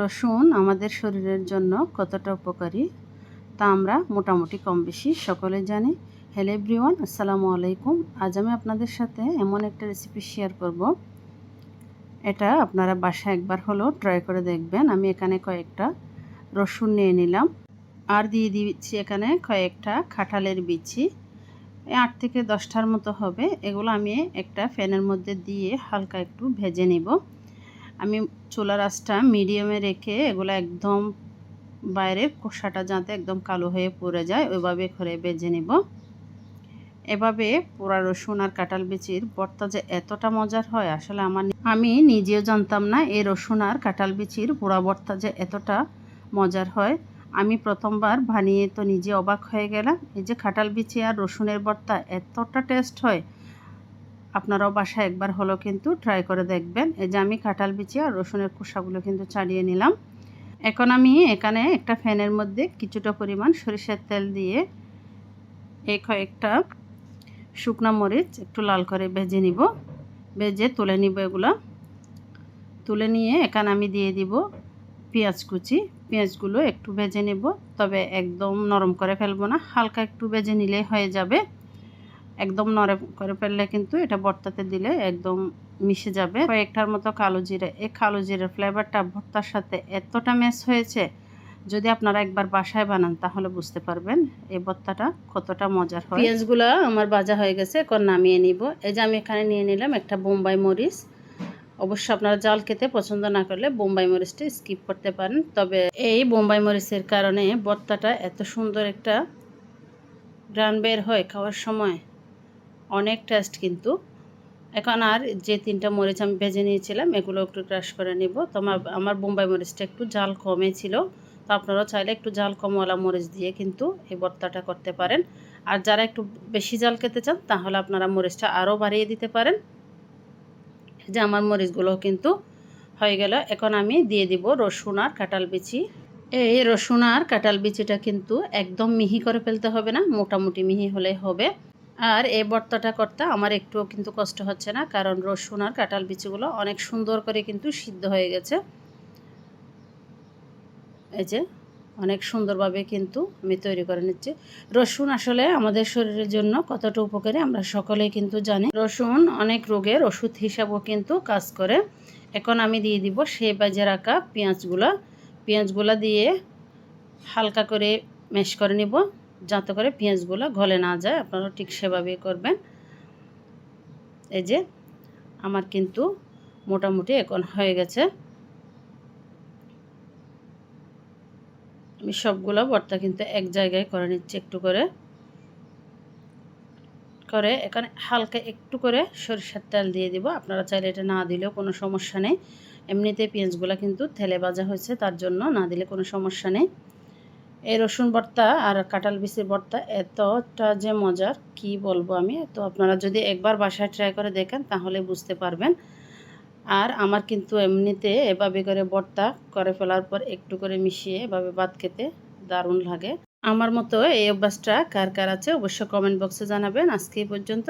রসুন আমাদের শরীরের জন্য কতটা উপকারী তা আমরা মোটামুটি কম বেশি সকলে জানি। হ্যালো এভরিওয়ান আসসালামু আলাইকুম। আজ আমি আপনাদের সাথে এমন একটা রেসিপি শেয়ার করব। এটা আপনারা বাসায় একবার হলেও ট্রাই করে দেখবেন। আমি এখানে কয়েকটা রসুন নিয়ে নিলাম। আর দিয়ে দিচ্ছি এখানে কয়েকটা খাটালের বিচি। আট থেকে দশটার মতো হবে। এগুলো আমি একটা ফ্যানের মধ্যে দিয়ে হালকা একটু ভেজে নিব। আমি চুলার আঁচটা মিডিয়ামে রেখে এগুলো একদম বাইরের কোষাটা যাতে একদম কালো হয়ে পড়ে যায়, ওইভাবে করে বেজে নেব। এভাবে পোড়া রসুন আর কাঁঠাল বিচির ভর্তা যে এতটা মজার হয়, আসলে আমার আমি নিজেও জানতাম না এই রসুন আর কাঁঠাল বিচির পোড়া ভর্তা যে এতটা মজার হয়। আমি প্রথমবার বানিয়ে তো নিজে অবাক হয়ে গেলাম, এই যে খাটাল বিচি আর রসুনের ভর্তা এতটা টেস্ট হয় আপনারাও বাসায় একবার হলো কিন্তু ট্রাই করে দেখবেন। এই যে আমি কাঁঠাল বিচি আর রসুনের খোসাগুলো কিন্তু ছাড়িয়ে নিলাম। এখন আমি এখানে একটা ফ্যানের মধ্যে কিছুটা পরিমাণ সরিষার তেল দিয়ে এই কয়েকটা শুকনো মরিচ একটু লাল করে ভেজে নিব। ভেজে তুলে নিব এগুলো। তুলে নিয়ে এখানে আমি দিয়ে দিব পেঁয়াজ কুচি। পেঁয়াজগুলো একটু ভেজে নেব, তবে একদম নরম করে ফেলব না, হালকা একটু ভেজে নিলে হয়ে যাবে। একদম নরম করে ফেললে কিন্তু এটা ভর্তাতে দিলে একদম মিশে যাবে। কয়েকটার মতো কালো জিরে, এই কালো জিরের ফ্লেভারটা ভর্তার সাথে এতটা ম্যাচ হয়েছে, যদি আপনারা একবার বাসায় বানান তাহলে বুঝতে পারবেন এই ভর্তাটা কতটা মজার হয়। পেঁয়াজগুলো আমার ভাজা হয়ে গেছে, এখন নামিয়ে নিব। এই যে আমি এখানে নিয়ে নিলাম একটা বোম্বাই মরিচ। অবশ্য আপনারা জাল খেতে পছন্দ না করলে বোম্বাই মরিচটা স্কিপ করতে পারেন, তবে এই বোম্বাই মরিচের কারণে ভর্তাটা এত সুন্দর একটা গ্রান বের হয় খাওয়ার সময়। অনেক টেস্ট কিন্তু। এখন আর যে তিনটা মরিচ আমি ভেজে নিয়েছিলাম, এগুলো একটু ক্রাশ করে নিব। তো আমার বোম্বাই মরিচটা একটু জাল কমে ছিল। তো আপনারাও চাইলে একটু জাল কমওয়ালা মরিচ দিয়ে কিন্তু এই ভর্তাটা করতে পারেন। আর যারা একটু বেশি জাল খেতে চান, তাহলে আপনারা মরিচটা আরও বাড়িয়ে দিতে পারেন। যে আমার মরিচগুলো কিন্তু হয়ে গেল। এখন আমি দিয়ে দিব রসুন আর কাঁঠাল বিচি। এই রসুন আর কাঁঠাল বিচিটা কিন্তু একদম মিহি করে ফেলতে হবে না, মোটামুটি মিহি হলে হবে। আর এই ভর্তাটা করতে আমার একটুও কিন্তু কষ্ট হচ্ছে না, কারণ রসুন আর কাঁঠাল বিচিগুলো অনেক সুন্দর করে কিন্তু সিদ্ধ হয়ে গেছে। এই যে, অনেক সুন্দরভাবে কিন্তু আমি তৈরি করে নিচ্ছি। রসুন আসলে আমাদের শরীরের জন্য কতটা উপকারী আমরা সকলেই কিন্তু জানি। রসুন অনেক রোগের ওষুধ হিসাবেও কিন্তু কাজ করে। এখন আমি দিয়ে দিব সেই বাজে রাখা পেঁয়াজগুলো। পেঁয়াজগুলো দিয়ে হালকা করে ম্যাশ করে নিব। যাতে করে পেঁয়াজগুলো গলে না যায়, আপনারা ঠিক সেভাবেই করবেন। এই যে, আমার কিন্তু মোটামুটি এখন হয়ে গেছে। আমি সবগুলো ভর্তা কিন্তু এক জায়গায় করে নিচ্ছি একটু করে। করে এখানে হালকা একটু করে সরিষার তেল দিয়ে দিব। আপনারা চাইলে এটা না দিলেও কোনো সমস্যা নেই। এমনিতে পেঁয়াজগুলো কিন্তু তেলে ভাজা হয়েছে, তার জন্য না দিলে কোনো সমস্যা নেই। এই রসুন ভর্তা আর কাঁঠাল বিচির ভর্তা এতটা যে মজার, কি বলব আমি? তো আপনারা যদি একবার বাসায় ট্রাই করে দেখেন, তাহলে বুঝতে পারবেন। আর আমার কিন্তু এমনিতে এভাবে করে ভর্তা করে ফেলার পর একটু করে মিশিয়ে এভাবে ভাত খেতে দারুণ লাগে। আমার মতো এই অভ্যাসটা কার কার আছে অবশ্য কমেন্ট বক্সে জানাবেন। আজকে পর্যন্ত।